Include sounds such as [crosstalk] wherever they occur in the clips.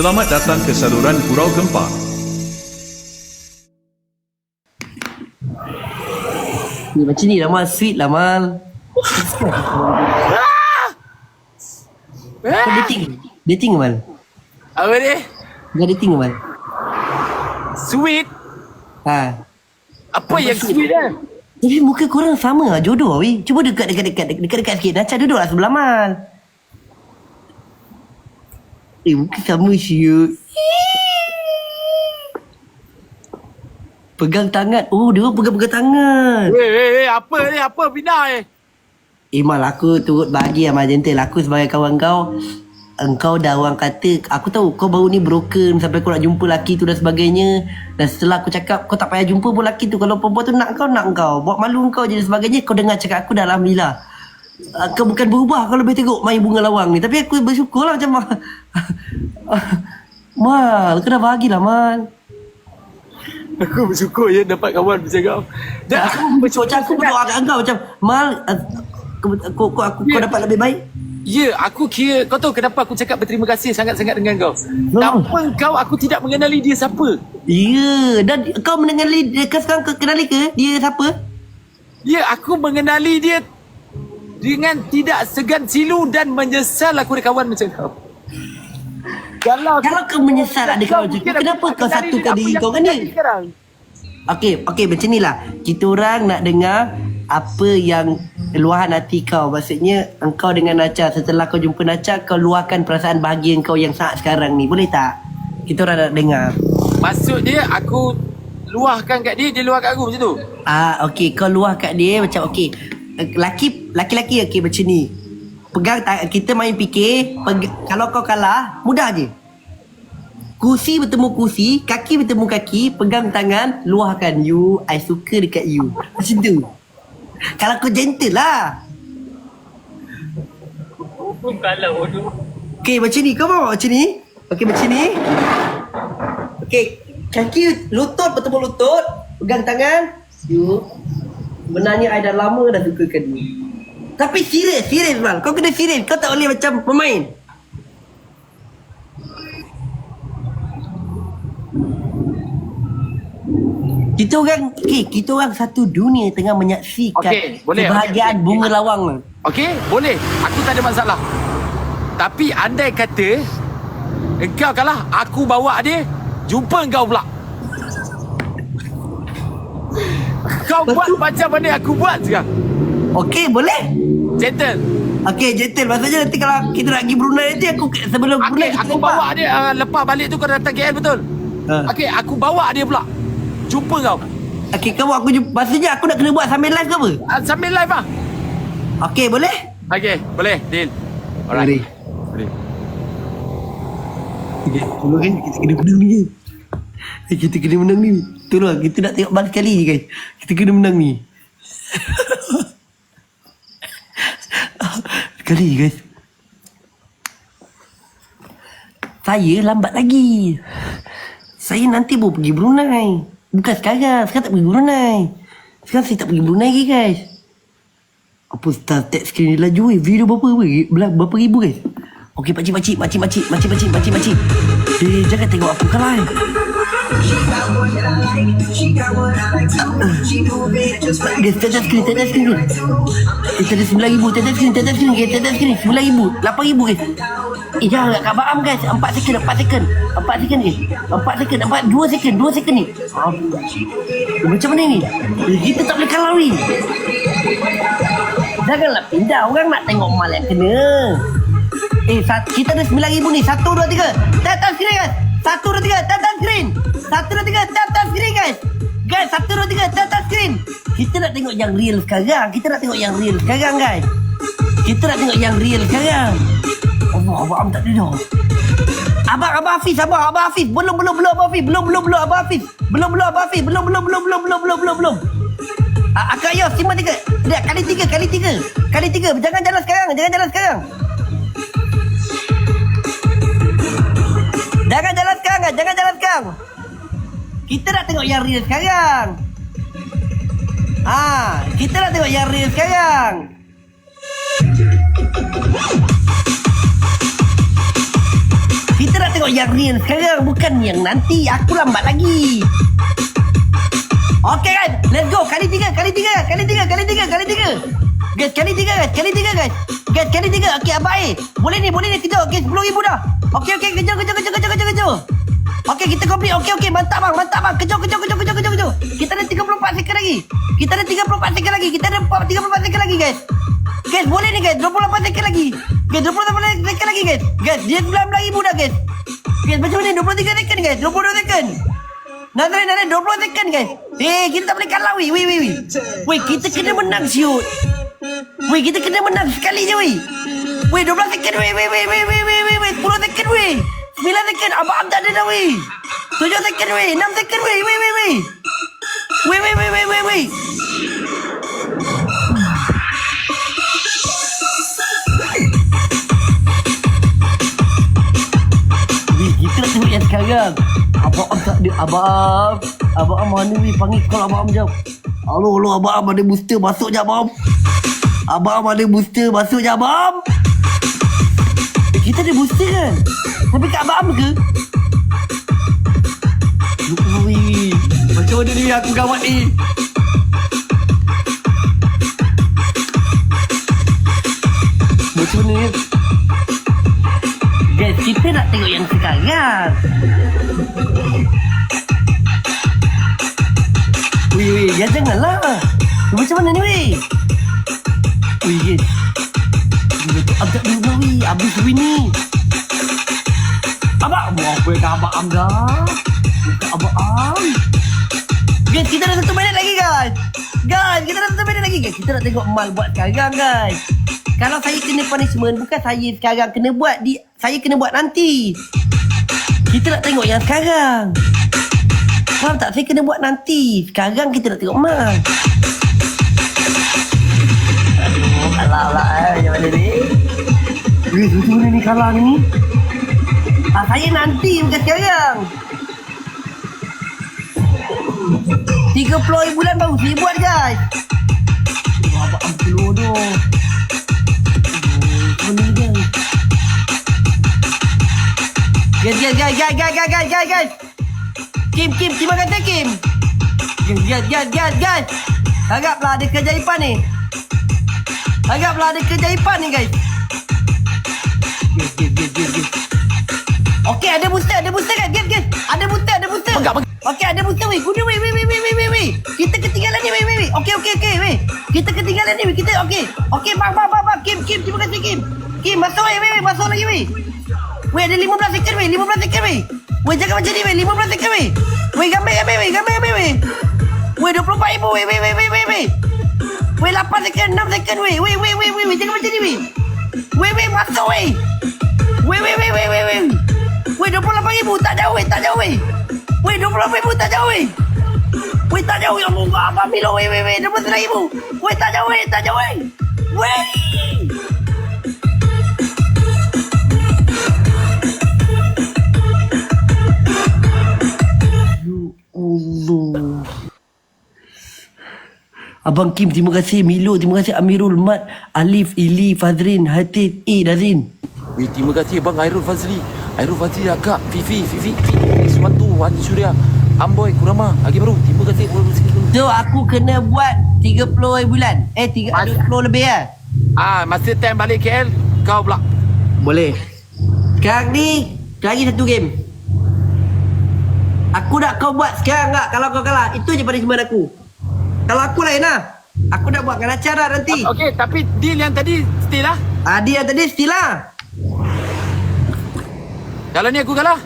Selamat datang ke saluran Gurau Gempa. Ni macam ni lah Mal Sweet lah Mal. Kau Ah, dating? Dating ke Mal? Apa ni? Kau dating ke Mal? Sweet? Ha. Apa yang sweet kan? Tapi muka korang sama lah Jodoh weh. Cuba dekat dekat dekat dekat dekat sikit Naca duduk lah sebelah Mal Eh muka sama siut Pegang tangan. Oh dia orang pegang-pegang tangan. Weh, weh, weh, apa ni? Apa bina ni? Eh Mal aku turut bagi Amal Gentle. Aku sebagai kawan kau Engkau dah orang kata Aku tahu kau baru ni broken Sampai kau nak jumpa lelaki tu dan sebagainya. Dan setelah aku cakap Kau tak payah jumpa pun lelaki tu. Kalau perempuan tu nak kau nak kau. Buat malu kau je dan sebagainya. Kau dengar cakap aku dah Alhamdulillah Kau bukan berubah Kalau boleh tengok main bunga lawang ni Tapi aku bersyukur lah macam [laughs] Mal Kau dah bahagilah Mal Aku bersyukur je dapat kawan macam kau. Dan Aku bersyukur macam aku berdoa kat kau Macam Mal kau, kau, kau, aku, kau dapat lebih baik Ya, aku kira kau tahu kenapa aku cakap berterima kasih sangat-sangat dengan kau. Tanpa kau aku tidak mengenali dia siapa. Ya, dan kau mengenali dia sekarang kau kenali ke dia siapa? Ya, aku mengenali dia dengan tidak segan silu dan menyesal aku ada kawan macam kau. Kalau Kalau kau menyesal ada kawan macam tu, kenapa kau satukan diri kau kan dia? Sekarang. Okey, okey macam ni lah. Kita orang nak dengar apa yang luahan hati kau. Maksudnya engkau dengan Nacha setelah kau jumpa Nacha kau luahkan perasaan bahagia kau yang saat sekarang ni. Boleh tak? Kita orang nak dengar. Maksud dia aku luahkan kat dia, dia luah kat aku macam tu. Ah, okey, kau luah kat dia macam okey. Laki laki-laki okey macam ni. Pegang kita main fikir, peg- kalau kau kalah, mudah je. Kursi bertemu kursi, kaki bertemu kaki, pegang tangan, luahkan you, I suka dekat you. Macam tu. Kalau kau gentle lah. Kalau tu. Okey, macam ni. Kau mau macam ni? Okey, macam ni. Okey, kaki lutut bertemu lutut, pegang tangan. You. Sebenarnya I dah lama dah sukakan you. Tapi serius, serius Mal. Kau kena serius. Kau tak boleh macam pemain. Kita orang, okay, kita orang satu dunia tengah menyaksikan Okey, boleh, kebahagiaan okey, okey. bunga lawang. ni. Okey, boleh. Aku tak ada masalah. Tapi andai kata engkau kalah, aku bawa dia jumpa engkau pula. Kau buat [laughs] macam mana aku buat sekarang. Okey, boleh? Settle. Okey, gentle. Maksudnya nanti kalau kita nak pergi Brunei nanti aku sebelum Brunei Okey, kita aku lepak. bawa dia uh, lepas balik tu kau datang KL betul? Ha. Okey, aku bawa dia pula. Jumpa kau. Okey, kau aku jumpa. Maksudnya aku nak kena buat sambil live ke apa? Uh, sambil live ah. Okey, boleh? Okey, boleh. Deal. Boleh. Boleh. Okay, tolong kan kita kena menang ni kan. Eh, Kita kena menang ni. Tolong kita nak tengok balik kali ni guys. Kita kena menang ni. [laughs] Kau guys. Saya lambat lagi. Saya nanti baru pergi Brunei. Bukan sekarang. Sekarang tak pergi Brunei. Sekarang saya tak pergi Brunei lagi guys. Apa star tag screen ni laju eh? Video berapa eh? berapa, berapa ribu guys? Okey pakcik pakcik pakcik pakcik pakcik pakcik pakcik pakcik. Eh jangan tengok aku kalah eh. Tetap screen, tetap screen dulu. Kita ada sembilan ribu, tetap screen, kiri, screen, tetap screen. Sembilan ribu, lapan ribu guys. Eh jangan kat Kabaam guys, empat second, empat second. Empat second guys, empat second, empat, dua second, dua second ni. Ah, macam mana ni? Kita tak boleh kalah ni. Janganlah pindah, orang nak tengok mal yang kena. Eh, kita ada sembilan ribu ni, satu, dua, tiga. Tetap screen guys. Satu, dua, tiga, tetap screen. Tetap screen. Satu, dua, tiga. Tap, tap screen, guys. Guys, satu, dua, tiga. Tap, tap screen. Kita nak tengok yang real sekarang. Kita nak tengok yang real sekarang, guys. Kita nak tengok yang real sekarang. Allah, abang tak ada dah. Abang, Abang Hafiz, Abang, Abang Hafiz. Belum, belum, belum, Abang Hafiz. Belum, belum, belum, Abang Hafiz. Belum, belum, Abang Hafiz. Belum, belum, belum, belum, belum, belum, belum, belum. Akak Yos, simpan tiga. Lihat, kali tiga, kali tiga. Kali tiga. Jangan jalan sekarang, jangan jalan sekarang. Jangan jalan sekarang, jangan jalan sekarang. Kita nak tengok yang real sekarang. Ah, kita nak tengok yang real sekarang. Kita nak tengok yang real sekarang Bukan yang nanti Aku lambat lagi. Okay kan? Let's go. Kali tiga Kali tiga Kali tiga Kali tiga Kali tiga. Guys kali tiga guys Kali tiga guys. Guys kali tiga. Okay eh. Boleh ni boleh ni. Kejap Okay 10 ribu dah. Okay okay Kejap kejap kejap kejap kejap kejap Okey, kita complete. Okey, okey. Mantap, bang. Mantap, bang. Kejar, kejar, kejar, kejar, kejar, kejar. Kita ada 34 second lagi. Kita ada 34 second lagi. Kita ada 34 second lagi, guys. Guys, boleh ni, guys. 28 second lagi. Guys, 28 second lagi, guys. Guys, dia belum lagi mudah guys. Guys, macam mana? 23 second, guys. 22 second. Nazrin, Nazrin. 20 second, guys. Eh, hey, kita tak boleh kalah, weh. Weh, weh, weh. Weh, kita kena menang, siut. Weh, kita kena menang sekali je, weh. Weh, 12 second, weh, weh, weh, weh, weh, weh, weh, weh, 10 second, weh. 9 second Abang tak ada dah weh? 7 second weh 6 second weh weh weh weh. Weh weh weh weh weh weh. Weh kita nak tengok yang sekarang. Abang Am tak ada Abang. Abang Am mana weh? Panggil call Abang Am jap. Halo halo Abang Am ada booster Masuk je Abang. Am Abang Am ada booster Masuk je Abang. Am Kita ada booster kan Tapi kat Abang ke Lupa weh Macam mana ni aku gawat ni Macam mana ni Guys, kita nak tengok yang sekarang. Wih, wih, ya janganlah. Macam mana ni, wih? Wih, guys. Agak wih. Habis wih ni. Abang, mau apa yang abang am dah? Buka abang am. Guys, kita ada satu minit lagi, guys. Guys, kita ada satu minit lagi, guys. Kita nak tengok Mal buat sekarang, guys. Kalau saya kena punishment, bukan saya sekarang kena buat. di Saya kena buat nanti. Kita nak tengok yang sekarang. Faham tak? Saya kena buat nanti. Sekarang kita nak tengok Mal. Aduh, kalah pula eh. Mana ni? Eh, macam mana ni kalah ni? Ah, saya nanti bukan sekarang. 30 bulan baru saya buat guys. Wah, abang am keluar tu. Ni guys? Guys, guys, guys, guys, guys, guys, guys, guys. Kim, Kim, terima kasih Kim. Guys, guys, guys, guys, guys. Haraplah ada keajaiban ni. Haraplah ada keajaiban ni guys. Guys, guys, guys, guys, guys. Okey, ada booster, ada booster kan? Guys, guys. Ada booster, ada booster. Pegang, pegang. Okey, ada booster weh. Guna weh, weh, weh, weh, weh, weh, weh. Kita ketinggalan ni weh, weh, weh. Okey, okey, okey, weh. Kita ketinggalan ni weh. Kita okey. Okey, bang, bang, bang, bang. Kim, Kim, terima kasih Kim. Kim, masuk weh, weh, weh. Masuk lagi weh. Weh, ada 15 second weh. 15 second weh. Weh, jangan macam ni weh. 15 second weh. Weh, gambar, gambar weh. Gambar, gambar weh. Weh, 24 ribu weh, weh, weh, weh, weh, weh. Weh, 8 second, 6 second weh. Weh, weh, weh, weh, weh. Jangan macam ni weh. Wait, wait, what the way? Wait, wait, wait, wait, wait, wait. Wait, doon pala pangibo. Tadyaw, wait, tadyaw, wait. Wait, doon pala pangibo, tadyaw, wait. Wait, tadyaw, yung mga pamilo, wait, wait, wait. Doon pala pangibo. Wait, tadyaw, wait, tadyaw, wait. Wait! Abang Kim, terima kasih. Milo, terima kasih. Amirul, Mat, Alif, Ili, Fadrin, Hatif, E, Dazin. Weh, terima kasih Bang Airul Fazli. Airul Fazli, Akak, Fifi, Fifi, Fifi, Iswantu, Wati Surya, Amboy, Kurama, Agi Baru. Terima kasih. So, aku kena buat 30 bulan. Eh, 30 lebih lah. Ah, masa time balik KL, kau pula. Boleh. Sekarang ni, lagi satu game. Aku nak kau buat sekarang tak? Kalau kau kalah, itu je punishment aku. Kalau aku lain lah. Aku nak buat dengan acara nanti. Okey, tapi deal yang tadi still lah. Ah, dia tadi still lah. Kalau ni aku kalah.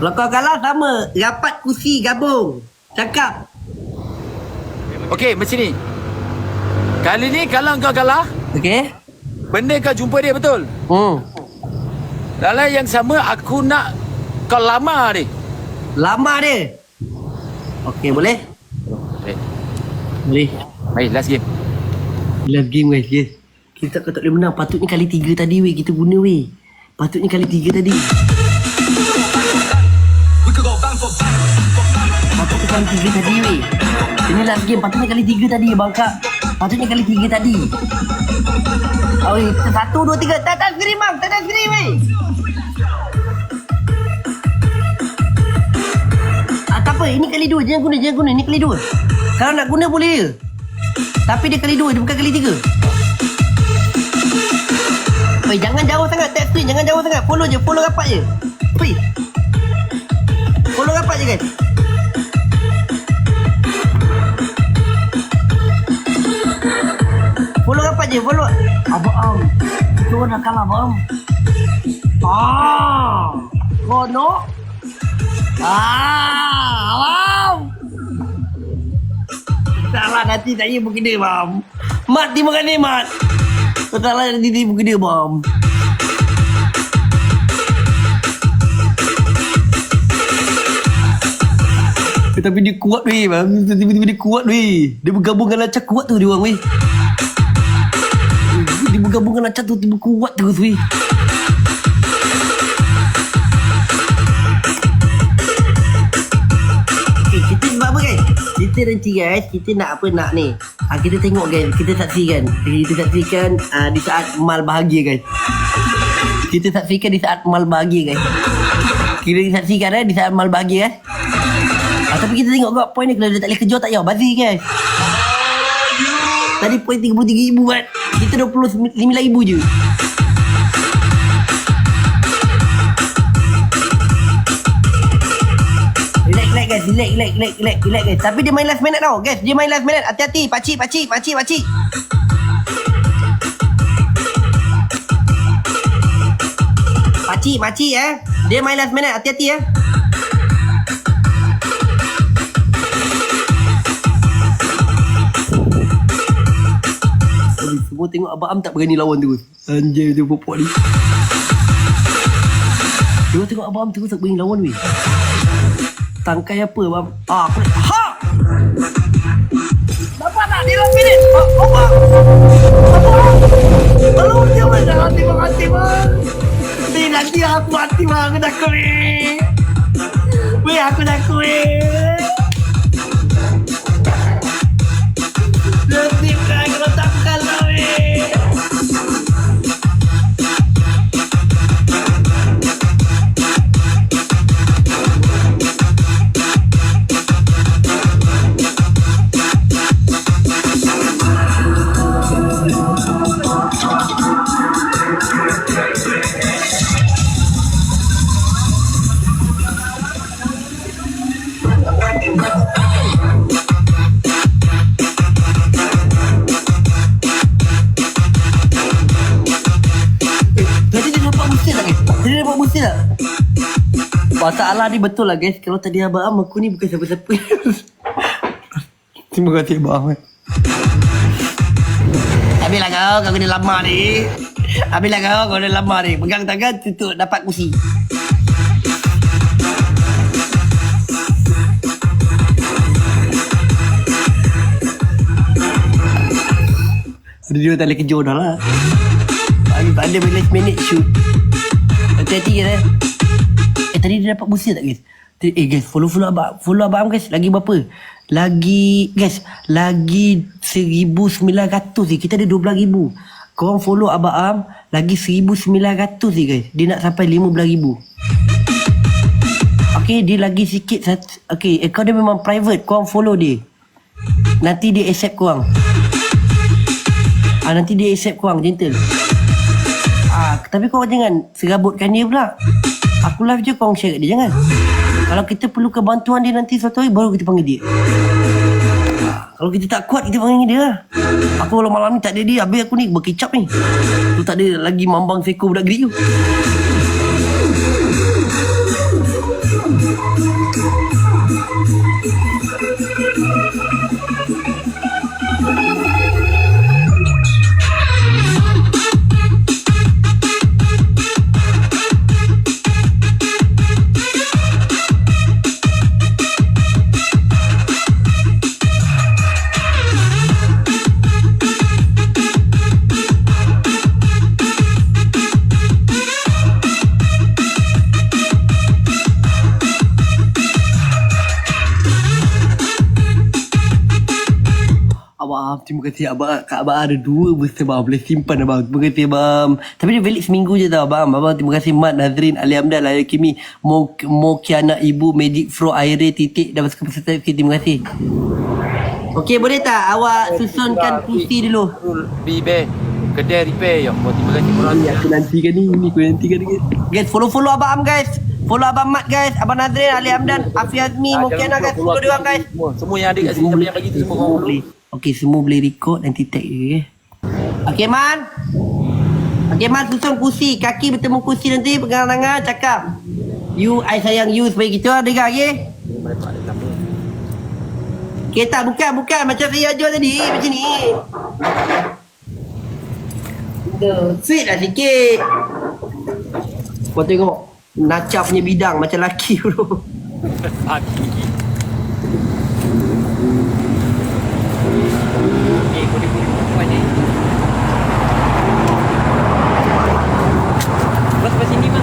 Kalau kau kalah, sama. Rapat kursi gabung. Cakap. Okey, macam ni. Kali ni kalau kau kalah, Okey? benda kau jumpa dia betul. Hmm. Dalam yang sama aku nak kau lama dia. Lama dia. Okey, boleh? Boleh. Baik, last game. Last game guys, yes. Kita tak tak boleh menang. Patutnya kali tiga tadi weh, kita guna weh. Patutnya kali tiga tadi. Patutnya kali tiga tadi weh. Ini last game, patutnya kali tiga tadi ya bangka. Patutnya kali tiga tadi. Oh, weh, satu, dua, tiga. Tata sendiri bang, tata sendiri weh. Ah, tak apa, ini kali dua. Jangan guna, jangan guna. Ini kali dua. Kalau nak guna boleh je. Tapi dia kali dua, dia bukan kali tiga. Oi, jangan jauh sangat tap screen. Jangan jauh sangat. Follow je, follow rapat je. Oi. Follow rapat je guys. Follow rapat je, follow. Abang, kita nak kalah bang. Ah, kono. Ah, Salah nanti saya begini bang. Mat terima kasih mat. Salah nanti dia begini bang. Eh, Tapi dia kuat weh bang. Tiba-tiba dia kuat weh. Dia bergabung dengan Lancar kuat tu dia orang weh. Dia bergabung dengan Lancar tu tiba kuat terus weh. Kita nanti guys, kita nak apa nak ni? Ah, kita tengok guys, kita saksikan. Kita saksikan ah, di saat Mal bahagia guys. Kita saksikan di saat Mal bahagia guys. Kita saksikan eh di saat Mal bahagia eh. Ah, tapi kita tengok kau poin ni kalau dia tak boleh kejar tak payah bazir guys. Tadi poin 33,000 kan. Kita 29,000 je. Guys. Relax, relax, relax, relax, relax guys. Tapi dia main last minute tau. Guys, dia main last minute. Hati-hati. Pakcik, pakcik, pakcik, pakcik. Pakcik, pakcik eh. Dia main last minute. Hati-hati eh. Semua tengok Abang Am tak berani lawan terus. Anjay tu popok ni. Tengok tengok Abang Am terus tak berani lawan weh. Tangkai apa Abang? Ah, aku nak... Ha! Dapat tak dia last minute? Ah, Abang! Abang! Tolong dia mana? Hati bang, hati bang. Ni nanti aku hati bang. Aku takut weh. Weh, aku takut weh. Masalah ni betul lah guys. Kalau tadi Abang Am Aku ni bukan siapa-siapa. Terima kasih Abang Am Habislah kau Kau kena lama ni. Habislah kau Kau kena lama ni. Pegang tangan Tutup dapat kursi. Dia tak boleh kejar dah lah. Tak ada last minute shoot. Hati-hati eh Eh tadi dia dapat booster tak guys? Eh guys follow follow abang Follow abang guys Lagi berapa? Lagi Guys Lagi 1900 ni Kita ada 12000 Korang follow abang Am Lagi 1900 ni guys. Dia nak sampai 15000 Okay dia lagi sikit Okay account dia memang private. Korang follow dia. Nanti dia accept korang. Ah nanti dia accept korang gentle. Ah tapi korang jangan serabutkan dia pula. Aku live je korang share kat dia jangan. Kalau kita perlukan bantuan dia nanti suatu hari baru kita panggil dia. Ah, kalau kita tak kuat kita panggil dia lah. Aku kalau malam ni tak ada dia habis aku ni berkicap ni. Tu tak ada lagi mambang seko budak gerik tu. Terima kasih abang. Kak abang ada dua booster abang. Boleh simpan abang. Terima kasih abang. Tapi dia valid seminggu je tau abang. Abang terima kasih Mat, Nazrin, Ali Hamdan, Laya Kimi, Mo, Mokiana Ibu, Magic Fro, Aire, Titik dan suka peserta FK. Terima kasih. Okey boleh tak awak susunkan kursi dulu? Bibe. Kedai repair yo. Buat terima kasih korang. Ni aku nantikan ni. Ni aku nantikan ni. Guys, follow-follow Abang Am guys. Follow Abang Mat guys. Abang Nazrin, Ali Hamdan, Afi Azmi, Ah, Mokiana guys. Follow dia orang guys. Semua, semua yang ada kat sini siapa yang bagi tu semua korang follow. Okey, semua boleh record nanti tag je. Okay? Okey, Man. Okey, Man susun kursi. Kaki bertemu kursi nanti. Pegang tangan, cakap. You, I sayang you. Supaya kita dengar, okey? Okey, tak. Bukan, bukan. Macam saya ajar tadi. Macam ni. Sweet lah sikit. Kau tengok. Naca punya bidang macam laki bro. [laughs] Laki. Eh, kulit-kulit perempuan ni. Mas, sampai sini, Mas.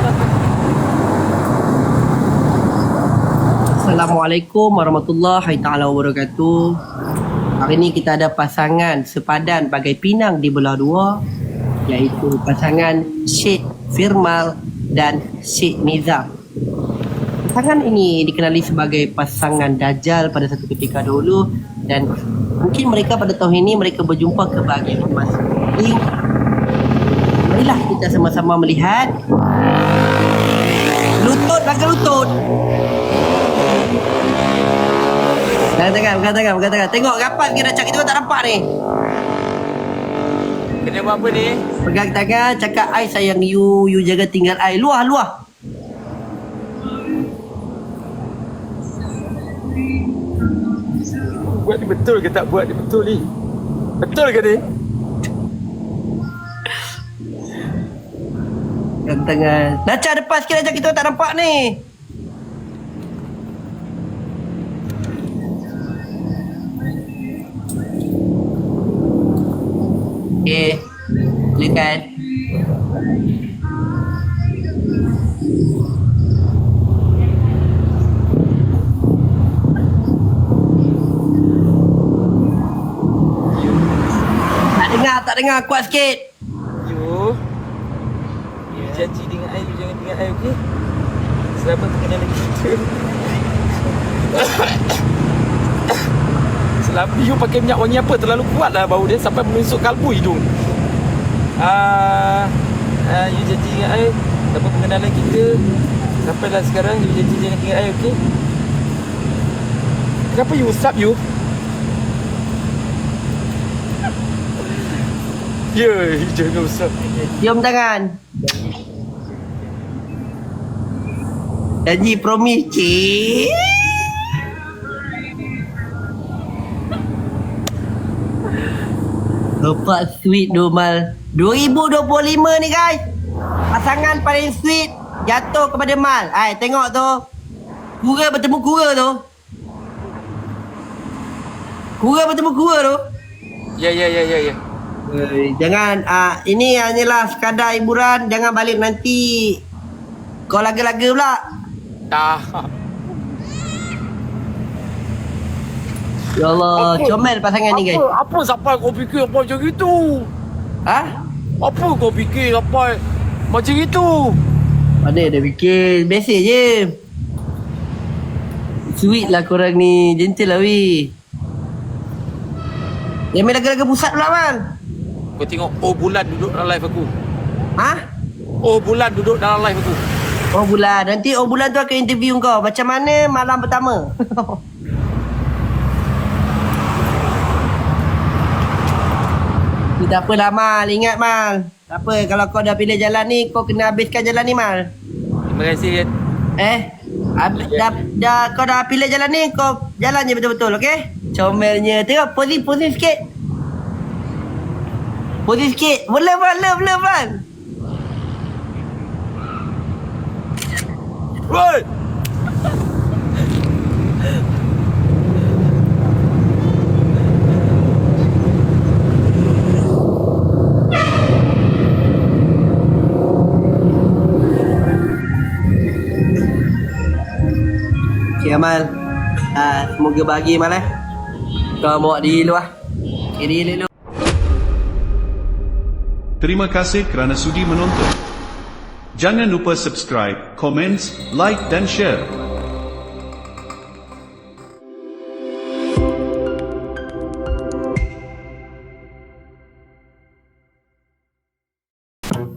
Mas. Assalamualaikum warahmatullahi taala wabarakatuh. Hari ini kita ada pasangan sepadan bagai pinang di belah dua iaitu pasangan Syed Firmal dan Syed Nizam. Pasangan ini dikenali sebagai pasangan Dajjal pada satu ketika dahulu dan mungkin mereka pada tahun ini mereka berjumpa kebahagiaan emas. Ini Marilah kita sama-sama melihat lutut belakang lutut Tangan, pegang tangan. Tengok rapat kita cakap kita tak nampak ni. Kena buat apa ni? Pegang tangan, cakap I sayang you, you jaga tinggal I. Luah, luah. Buat ni betul ke tak buat ni betul ni? Betul ke ni? Pegang tangan. Naca depan sikit Naca kita tak nampak ni. Okay. Silakan. Tak dengar, tak dengar. Kuat sikit. You You janji dengan I You jangan tinggal I okay Selamat kenal lagi kita [coughs] Selama you pakai minyak wangi apa Terlalu kuat lah bau dia Sampai menusuk kalbu hidung Uh, janji dengan I Dapat pengenalan kita Sampailah sekarang jangan tinggal I okay Kenapa you usap you [laughs] Ya, yeah, jangan usap Cium tangan. Janji promise cik. Lepas sweet Domal. 2025 ni guys. Pasangan paling sweet Jatuh kepada Mal. Hai tengok tu. Kura bertemu kura tu. Kura bertemu kura tu. Ya, ya, ya, ya, ya. Eh, Jangan ah ini hanyalah sekadar hiburan. Jangan balik nanti. Kau laga-laga pula. Dah Ya Allah, comel pasangan ni guys. Apa, apa sampai kau fikir apa macam itu? Ha? Apa kau fikir apa macam itu? Mana ada fikir, biasa je. Sweet lah korang ni, gentle lah weh. Yang main laga-laga pusat pula man. Kau tengok oh bulan duduk dalam live aku. Ha? Oh bulan duduk dalam live aku. Oh bulan, nanti oh bulan tu akan interview kau. Macam mana malam pertama? [laughs] Ni tak apa lah Mal, ingat Mal. Tak apa, kalau kau dah pilih jalan ni, kau kena habiskan jalan ni Mal. Terima kasih. Eh, hab- dah, dah, kau dah pilih jalan ni, kau jalan je betul-betul, okey? Comelnya. Tengok, posi, posi sikit. Posi sikit. Boleh, Mal, love, love, Mal. Okay, Amal. Ah, semoga bahagia, Mal, eh. Kau bawa diri lu, lah. Kiri elok Terima kasih kerana sudi menonton. Jangan lupa subscribe, komen, like dan share.